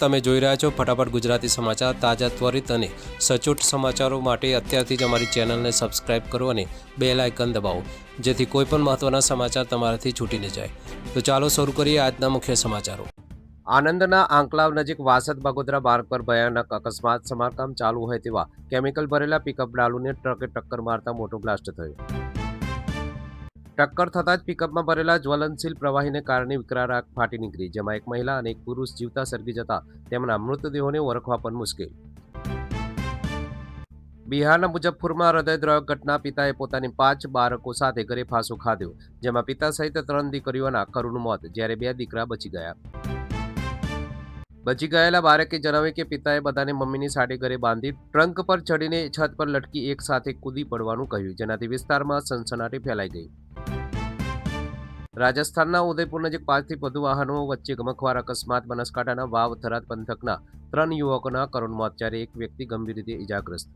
તમે જોઈ રહ્યા છો ફટાફટ ગુજરાતી સમાચાર તાજા ત્વરિત અને સચોટ સમાચારો માટે અત્યારથી જ અમારી ચેનલને સબસ્ક્રાઇબ કરો અને બેલ આઇકન દબાવો, જેથી કોઈપણ મહત્ત્વના સમાચાર તમારાથી છૂટી ન જાય. તો ચાલો શરૂ કરીએ આજના મુખ્ય સમાચારો. આનંદના આંકલાવ નજીક વાસદ બગોદરા માર્ગ પર ભયાનક અકસ્માત, સમારકામ ચાલુ હોય તેવા કેમિકલ ભરેલા પિકઅપ ડાલુને ટ્રકે ટક્કર મારતા મોટો બ્લાસ્ટ થયો. ટક્કર થતાં જ પિકઅપમાં ભરેલા જ્વલનશીલ પ્રવાહીને કારણે વિકરાળ આગ ફાટી નીકળી, જેમાં એક મહિલા અને એક પુરુષ જીવતા સળગી જતા તેમના મૃતદેહોને ઓળખવા પણ મુશ્કેલ. બિહારના મુજફ્ફરમાં હૃદયદ્રવ ઘટના, પિતાએ પોતાની પાંચ બાળકો સાથે ઘરે ફાંસો ખાધ્યો, જેમાં પિતા સહિત ત્રણ દીકરીઓના કરુણ મોત, જ્યારે બે દીકરા બચી ગયા. બચી ગયેલા બાળકે જણાવ્યું કે પિતાએ બધાને મમ્મીની સાડી ઘરે બાંધી ટ્રંક પર ચડીને છત પર લટકી એક સાથે કૂદી પડવાનું કહ્યું, જેનાથી વિસ્તારમાં સનસનાટી ફેલાઈ ગઈ. રાજસ્થાનના ઉદયપુર નજીક પાંચથી વધુ વાહનો વચ્ચે ગમખવાર અકસ્માત, બનાસકાંઠાના વાવ, થરાદ પંથકના ત્રણ યુવકોના કરુણ મોત, જ્યારે એક વ્યક્તિ ગંભીર રીતે ઇજાગ્રસ્ત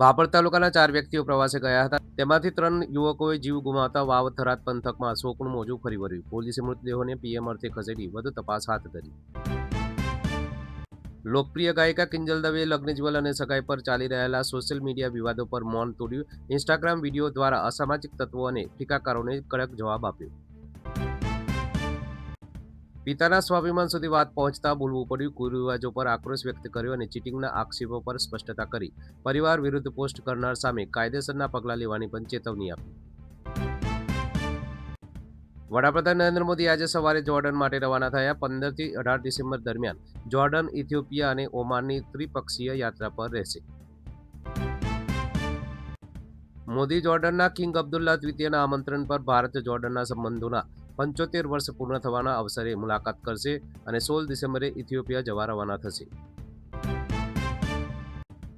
ભાભર તાલુકાના ચાર વ્યક્તિઓ પ્રવાસે ગયા હતા. તેમાંથી ત્રણ યુવકોએ જીવ ગુમાવતા વાવ, થરાદ પંથકમાં શોકનું મોજું ફરી વળ્યું. પોલીસે મૃતદેહોને પીએમ અર્થે ખસેડી વધુ તપાસ હાથ ધરી. લોકપ્રિય ગાયિકા કિંજલ દવે લગ્ન જીવન અને સગાઈ પર ચાલી રહેલા સોશિયલ મીડિયા વિવાદો પર મૌન તોડ્યું. ઇન્સ્ટાગ્રામ વીડિયો દ્વારા અસામાજિક તત્વો અને ટીકાકારોને કડક જવાબ આપ્યો. પિતાના સ્વાભિમાન સુધી વાત પહોંચતા બોલવું પડ્યું. કુરિવાજો પર આક્રોશ વ્યક્ત કર્યો અને ચીટિંગના આક્ષેપો પર સ્પષ્ટતા કરી. પરિવાર વિરુદ્ધ પોસ્ટ કરનાર સામે કાયદેસરના પગલાં લેવાની પણ ચેતવણી આપી. વડાપ્રધાન નરેન્દ્ર મોદી આજે સવારે જોર્ડન માટે રવાના થયા પંદરથી અઢાર ડિસેમ્બર દરમિયાન. જોર્ડન, ઇથિયોપિયા અને ઓમાનની ત્રિપક્ષીય યાત્રા પર રહેશે. મોદી જોર્ડનના કિંગ અબ્દુલ્લા દ્વિતીયના આમંત્રણ પર ભારત જોર્ડનના સંબંધોના પંચોતેર વર્ષ પૂર્ણ થવાના અવસરે મુલાકાત કરશે અને સોળ ડિસેમ્બરે ઇથિયોપિયા જવા રવાના થશે.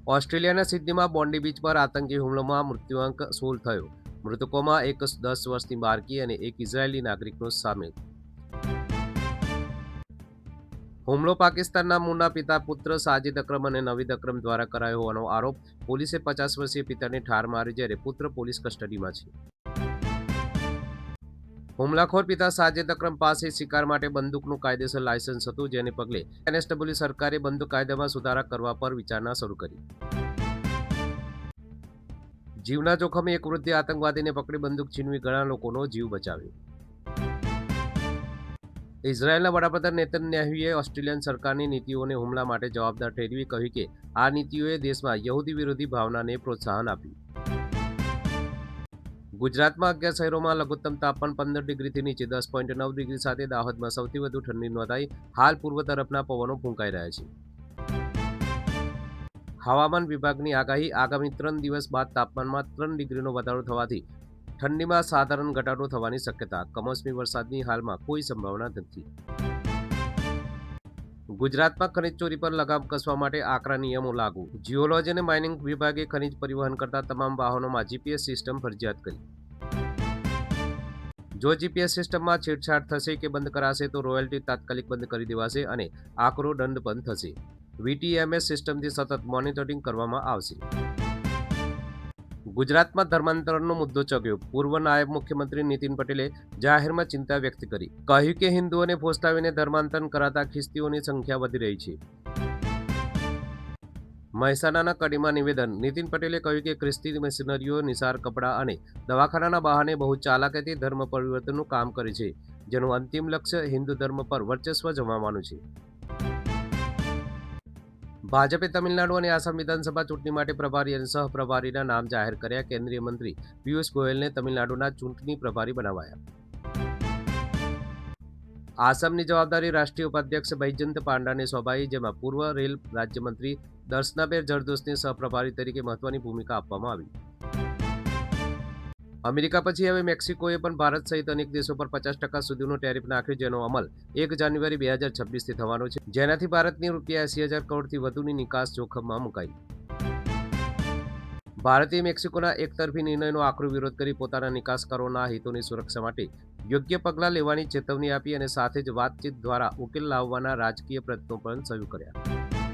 ઓસ્ટ્રેલિયાના સિડનીમાં બોન્ડી બીચ પર આતંકી હુમલામાં મૃત્યુઆંક સોળ થયો. મૃતકોમાં એક દસ વર્ષની બાળકી અને એક ઇઝરાયેલી નાગરિકનો સામેલ. હુમલો પાકિસ્તાનના મૂળના પિતા પુત્ર સાજિદ અક્રમ અને નવીદ અક્રમ દ્વારા કરાયો હોવાનો આરોપ પોલીસે પચાસ વર્ષીય પિતાને ઠાર માર્યો જ્યારે પુત્ર પોલીસ કસ્ટડીમાં છે. હુમલાખોર પિતા સાજિદ અક્રમ પાસે શિકાર માટે બંદૂકનું કાયદેસર લાયસન્સ હતું, જેને પગલે એનએસડબલ્યુ સરકારે બંદૂક કાયદામાં સુધારા કરવા પર વિચારણા શરૂ કરી. જીવના જોખમે એક વૃદ્ધે આતંકવાદીને પકડી બંદૂક છીનવી ઘણા લોકોનો જીવ બચાવ્યો. ઇઝરાયેલના વડાપ્રધાન નેતન્યાહુએ ઓસ્ટ્રેલિયન સરકારની નીતિઓને હુમલા માટે જવાબદાર ઠેરવી કહ્યું કે, આ નીતિઓએ દેશમાં યહૂદી વિરોધી ભાવનાને પ્રોત્સાહન આપ્યું. ગુજરાતમાં અગિયાર શહેરોમાં લઘુત્તમ તાપમાન પંદર ડિગ્રીથી નીચે દસ પોઈન્ટ નવ ડિગ્રી સાથે દાહોદમાં સૌથી વધુ ઠંડી નોંધાઈ. હાલ પૂર્વ તરફના પવનો ફૂંકાઈ રહ્યા છે. હવામાન વિભાગની આગાહી આગામી ત્રણ દિવસ બાદ તાપમાનમાં ત્રણ ડિગ્રીનો વધારો થવાથી ઠંડીમાં સાધારણ ઘટાડો થવાની શક્યતા, કમોસમી વરસાદની હાલમાં કોઈ સંભાવના નથી. ગુજરાતમાં ખનિજ ચોરી પર લગામ કસવા માટે આકરા નિયમો લાગુ. જીઓલોજી અને માઇનિંગ વિભાગે ખનિજ પરિવહન કરતા તમામ વાહનોમાં જીપીએસ સિસ્ટમ ફરજિયાત કરી. જો જીપીએસ સિસ્ટમમાં છેડછાડ થશે કે બંધ કરાશે તો રોયલ્ટી તાત્કાલિક બંધ કરી દેવાશે અને આકરો દંડ પણ થશે. વીટીએમએસ સિસ્ટમથી સતત મોનિટરિંગ કરવામાં આવશે. ગુજરાતમાં ધર્માંતરણનો મુદ્દો ચગ્યો પૂર્વ નાયબ મુખ્યમંત્રી નીતિન પટેલે જાહેરમાં ચિંતા વ્યક્ત કરી. કહ્યું કે હિન્દુઓને ફોસલાવીને ધર્માંતરણ કરાતા ખ્રિસ્તીઓની સંખ્યા વધી રહી છે. મહેસાણાના કડીમાં નિવેદન. નીતિન પટેલે કહ્યું કે ખ્રિસ્તી મિશનરીઓ નિસાર કપડાં અને દવાખાનાના બહાને બહુ ચાલાકીથી ધર્મ પરિવર્તનનું કામ કરે છે, જેનું અંતિમ લક્ષ્ય હિન્દુ ધર્મ પર વર્ચસ્વ જમાવવાનું છે. ભાજપે તમિલનાડુ અને આસામ વિધાનસભા ચૂંટણી માટે પ્રભારી અને સહપ્રભારીના નામ જાહેર કર્યા. કેન્દ્રીય મંત્રી પિયુષ ગોયલને તમિલનાડુના ચૂંટણી પ્રભારી બનાવાયા. આસામની જવાબદારી રાષ્ટ્રીય ઉપાધ્યક્ષ બૈજયંત પાંડાને સોંપાઈ, જેમાં પૂર્વ રેલ રાજ્યમંત્રી દર્શનાબેન જરદોસને સહપ્રભારી તરીકે મહત્વની ભૂમિકા આપવામાં આવી. અમેરિકા પછી હવે મેક્સિકોએ પણ ભારત સહિત અનેક દેશો પર પચાસ ટકા સુધીનો ટેરિફ નાખ્યો જેનો અમલ એક જાન્યુઆરી બે હજાર છવ્વીસથી થવાનો છે, જેનાથી ભારતની રૂપિયા એસી હજાર કરોડથી વધુની નિકાસ જોખમમાં મુકાઈ. ભારતે મેક્સિકોના એકતરફી નિર્ણયનો આકરો વિરોધ કરી પોતાના નિકાસકારોના હિતોની સુરક્ષા માટે યોગ્ય પગલાં લેવાની ચેતવણી આપી અને સાથે જ વાતચીત દ્વારા ઉકેલ લાવવાના રાજકીય પ્રયત્નો પણ શરૂ કર્યા.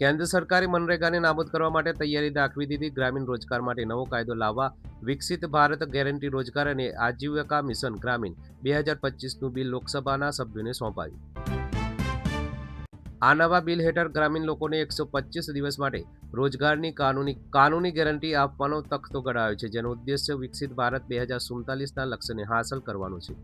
કેન્દ્ર સરકારે મનરેગાને નાબૂદ કરવા માટે તૈયારી દાખવી દીધી. ગ્રામીણ રોજગાર માટે નવો કાયદો લાવવા વિકસિત ભારત ગેરંટી રોજગાર અને આજીવિકા મિશન ગ્રામીણ બે હજાર પચીસનું બિલ લોકસભાના સભ્યોને સોંપાયું. આ નવા બિલ હેઠળ ગ્રામીણ લોકોને એકસો પચીસ દિવસ માટે રોજગારની કાનૂની કાનૂની ગેરંટી આપવાનો તખતો ઘડાયો છે, જેનો ઉદ્દેશ્ય વિકસિત ભારત બે હજાર સુડતાલીસના લક્ષ્યને હાંસલ કરવાનો છે.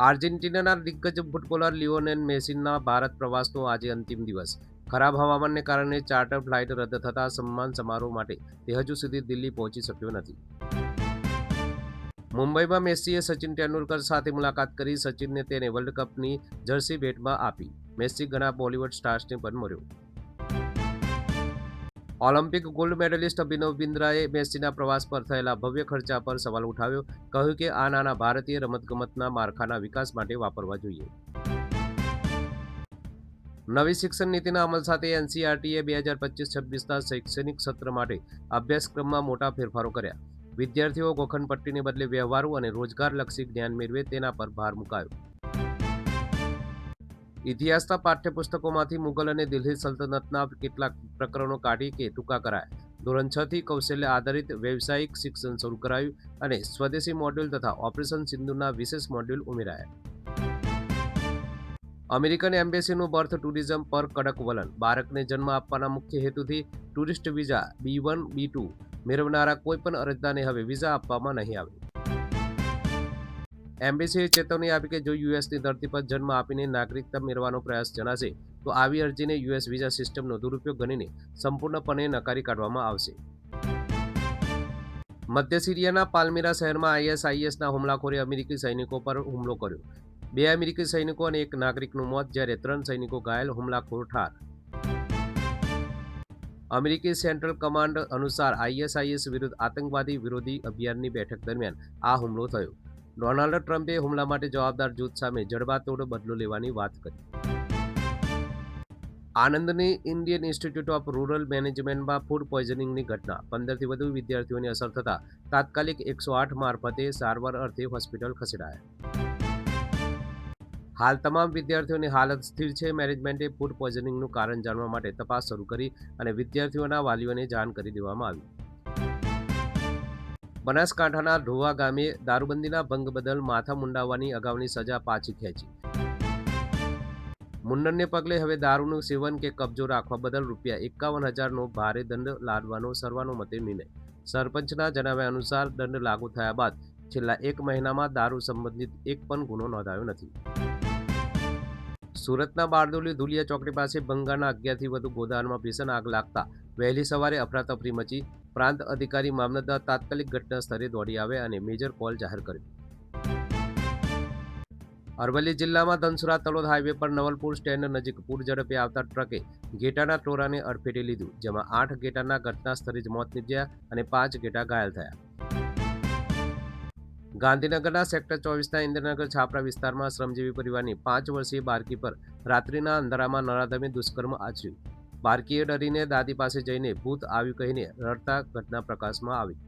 આર્જેન્ટિનાના દિગ્ગજ ફૂટબોલર લિયોનેલ મેસીના ભારત પ્રવાસનો આજે અંતિમ દિવસ. ખરાબ હવામાનને કારણે ચાર્ટર ફ્લાઇટ રદ થતા સન્માન સમારોહ માટે તે હજુ સુધી દિલ્હી પહોંચી શક્યો નથી. મુંબઈમાં મેસીએ સચિન તેંડુલકર સાથે મુલાકાત કરી સચિનને તેને વર્લ્ડ કપની જર્સી ભેટમાં આપી. મેસ્સી ઘણા બોલિવૂડ સ્ટાર્સને પણ મળ્યો. ઓલિમ્પિક ગોલ્ડ મેડલિસ્ટ અભિનવ બિંદ્રાએ મેસીના પ્રવાસ પર થયેલા ભવ્ય ખર્ચા પર સવાલ ઉઠાવ્યો, કહ્યું કે આ નાના ભારતીય રમતગમતના માળખાના વિકાસ માટે વાપરવા જોઈએ. નવી શિક્ષણ નીતિના અમલ સાથે એનસીઆરટીએ બે હજાર પચીસ છવ્વીસના શૈક્ષણિક સત્ર માટે અભ્યાસક્રમમાં મોટા ફેરફારો કર્યા. વિદ્યાર્થીઓ ગોખણપટ્ટીને બદલે વ્યવહારુ અને રોજગારલક્ષી જ્ઞાન મેળવે તેના પર ભાર મુકાયો. ઇતિહાસના પાઠ્યપુસ્તકોમાંથી મુગલ અને દિલ્હી સલ્તનતના કેટલાક પ્રકરણો કાઢી કે ટૂંકા કરાયા. ધોરણ છ થી કૌશલ્ય આધારિત વ્યવસાયિક શિક્ષણ શરૂ કરાયું અને સ્વદેશી મોડ્યુલ તથા ઓપરેશન સિંધુના વિશેષ મોડ્યુલ ઉમેરાયા. અમેરિકન એમ્બેસીનું બર્થ ટુરિઝમ પર કડક વલણ. બાળકને જન્મ આપવાના મુખ્ય હેતુથી tourist visa B one, B two મેળવનારા કોઈપણ અરજદારને હવે વિઝા આપવામાં નહીં આવે. એમ્બેસીએ ચેતવણી આપી કે જો યુએસની ધરતી પર જન્મ આપીને નાગરિકતા મેળવવાનો પ્રયાસ જણાશે, તો આવી અરજીને યુએસ વિઝા સિસ્ટમનો દુરુપયોગ ગણીને સંપૂર્ણપણે નકારી કાઢવામાં આવશે. મધ્ય સિરિયાના પાલમીરા શહેરમાં આઈએસઆઈએસના હુમલાખોરે અમેરિકી સૈનિકો પર હુમલો કર્યો. બે અમેરિકી સૈનિકો અને એક નાગરિકનું મોત, જ્યારે ત્રણ સૈનિકો ઘાયલ, હુમલાખોર ઠાર. અમેરિકી સેન્ટ્રલ કમાન્ડ અનુસાર આઈએસઆઈએસ વિરુદ્ધ આતંકવાદી વિરોધી અભિયાનની બેઠક દરમિયાન આ હુમલો થયો. ડોનાલ્ડ ટ્રમ્પે હુમલા માટે જવાબદાર જૂથ સામે જડબાતોડ બદલો લેવાની વાત કરી. આનંદની ઇન્ડિયન ઇન્સ્ટિટ્યૂટ ઓફ રૂરલ મેનેજમેન્ટમાં ફૂડ પોઈઝનિંગની ઘટના. પંદરથી વધુ વિદ્યાર્થીઓની અસર થતાં તાત્કાલિક એકસો આઠ મારફતે સારવાર અર્થે હોસ્પિટલ ખસેડાયા. હાલ તમામ વિદ્યાર્થીઓની હાલત સ્થિર છે. મેનેજમેન્ટે ફૂડ પોઈઝનિંગનું કારણ જાણવા માટે તપાસ શરૂ કરી અને વિદ્યાર્થીઓના વાલીઓને જાણ કરી દેવામાં આવી. બનાસકાંઠાના ઢોવા ગામે દારૂબંધીના ભંગ બદલ માથા મુંડાવવાની અગાઉની સજા પાછી ખેંચી. મુંડનને પગલે હવે દારૂનું સેવન કે કબજો રાખવા બદલ રૂપિયા એકાવન હજારનો ભારે દંડ લાદવાનો સર્વાનુમતે નિર્ણય. સરપંચના જણાવ્યા અનુસાર દંડ લાગુ થયા બાદ છેલ્લા એક મહિનામાં દારૂ સંબંધિત એક પણ ગુનો નોંધાયો નથી. સુરતના બારડોલી ધુલિયા ચોકડી પાસે બંગાળના અગિયારથી વધુ ગોદાનમાં ભીષણ આગ લાગતા વહેલી સવારે અફરાતફરી મચી પ્રાંત અધિકારી મામલતદાર તાત્કાલિક ઘટના સ્થળે દોડી આવ્યા અને મેજર કોલ જાહેર કર્યો. અરવલ્લી જિલ્લામાં ધનસુરા તલોદ હાઈવે પર નવલપુર સ્ટેન્ડ નજીક પૂર ઝડપે આવતા ટ્રકે ઘેટાના ટોરાને અડફેટે લીધું, જેમાં આઠ ઘેટાના ઘટના સ્થળે જ મોત નીપજ્યા અને પાંચ ઘેટા ઘાયલ થયા. ગાંધીનગરના સેક્ટર ચોવીસના ઇન્દ્રનગર છાપરા વિસ્તારમાં શ્રમજીવી પરિવારની પાંચ વર્ષીય બાળકી પર રાત્રિના અંધારામાં નરાધમે દુષ્કર્મ આચર્યું. બાળકીએ ડરીને દાદી પાસે જઈને ભૂત આવ્યું કહીને રડતા ઘટના પ્રકાશમાં આવી.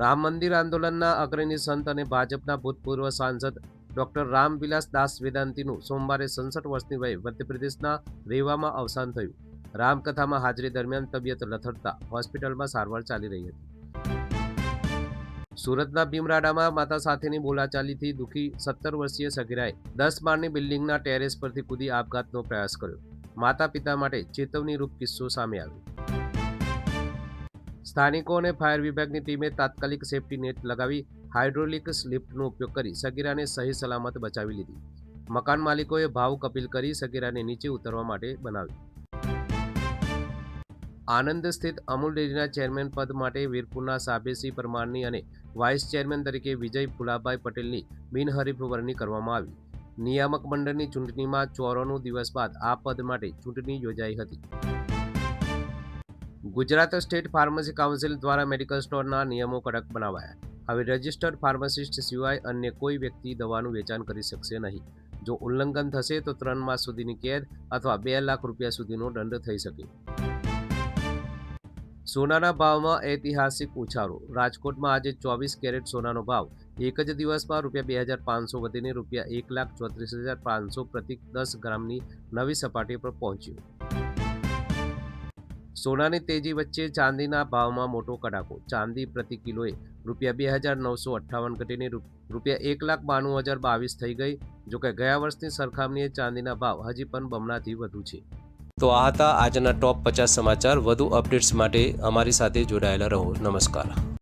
રામ મંદિર આંદોલનના અગ્રણી સંત અને ભાજપના ભૂતપૂર્વ સાંસદ ડોક્ટર રામવિલાસ દાસ વેદાંતિનું સોમવારે સંસઠ વર્ષની વયે મધ્યપ્રદેશના રેવામાં અવસાન થયું. રામકથામાં હાજરી દરમિયાન તબિયત લથડતા હોસ્પિટલમાં સારવાર ચાલી રહી હતી. સુરતના ભીમરાડામાં માતા સાથેની બોલાચાલીથી દુઃખી સત્તર વર્ષીય સગીરાએ દસ માળની બિલ્ડિંગના ટેરેસ પરથી કૂદી આપઘાતનો પ્રયાસ કર્યો. માતા પિતા માટે ચેતવણીરૂપ કિસ્સો સામે આવ્યો. સ્થાનિકો અને ફાયર વિભાગની ટીમે તાત્કાલિક સેફ્ટી નેટ લગાવી હાઇડ્રોલિક લિફ્ટનો ઉપયોગ કરી સગીરાને સહી સલામત બચાવી લીધી. મકાન માલિકોએ ભાવ કપીલ કરી સગીરાને નીચે ઉતરવા માટે બનાવી આનંદ સ્થિત અમૂલ ડેરીના ચેરમેન પદ માટે વીરપુરના સાબેસી પરમારની અને વાઇસ ચેરમેન તરીકે વિજય ફુલાભાઈ પટેલની બિનહરીફ વરણી કરવામાં આવી. નિયામક મંડળની ચૂંટણીમાં ચોરાણું દિવસ બાદ આ પદ માટે ચૂંટણી યોજાઈ હતી. ગુજરાત સ્ટેટ ફાર્મસી કાઉન્સિલ દ્વારા મેડિકલ સ્ટોરના નિયમો કડક બનાવાયા. હવે રજિસ્ટર્ડ ફાર્માસિસ્ટ સિવાય અન્ય કોઈ વ્યક્તિ દવાનું વેચાણ કરી શકશે નહીં. જો ઉલ્લંઘન થશે તો ત્રણ માસ સુધીની કેદ અથવા બે લાખ રૂપિયા સુધીનો દંડ થઈ શકે. સોનાના ભાવમાં ઐતિહાસિક ઉછાળો. રાજકોટમાં આજે ચોવીસ કેરેટ સોનાનો ભાવ એક જ દિવસમાં રૂપિયા બે હજાર પાંચસો વધીને રૂપિયા એક લાખ ચોત્રીસ હજાર પાંચસો પ્રતિ દસ ગ્રામની નવી સપાટી પર પહોંચ્યું. સોનાની તેજી વચ્ચે ચાંદીના ભાવમાં મોટો કડાકો. ચાંદી પ્રતિ કિલોએ રૂપિયા બે હજાર નવસો અઠ્ઠાવન ઘટીને રૂપિયા એક લાખ બાણું હજાર બાવીસ થઈ ગઈ જોકે ગયા વર્ષની સરખામણીએ ચાંદીના ભાવ હજી પણ બમણાથી વધુ છે. તો આ હતા આજના ટોપ પચાસ સમાચાર. વધુ અપડેટ્સ માટે અમારી સાથે જોડાયેલા રહો. નમસ્કાર.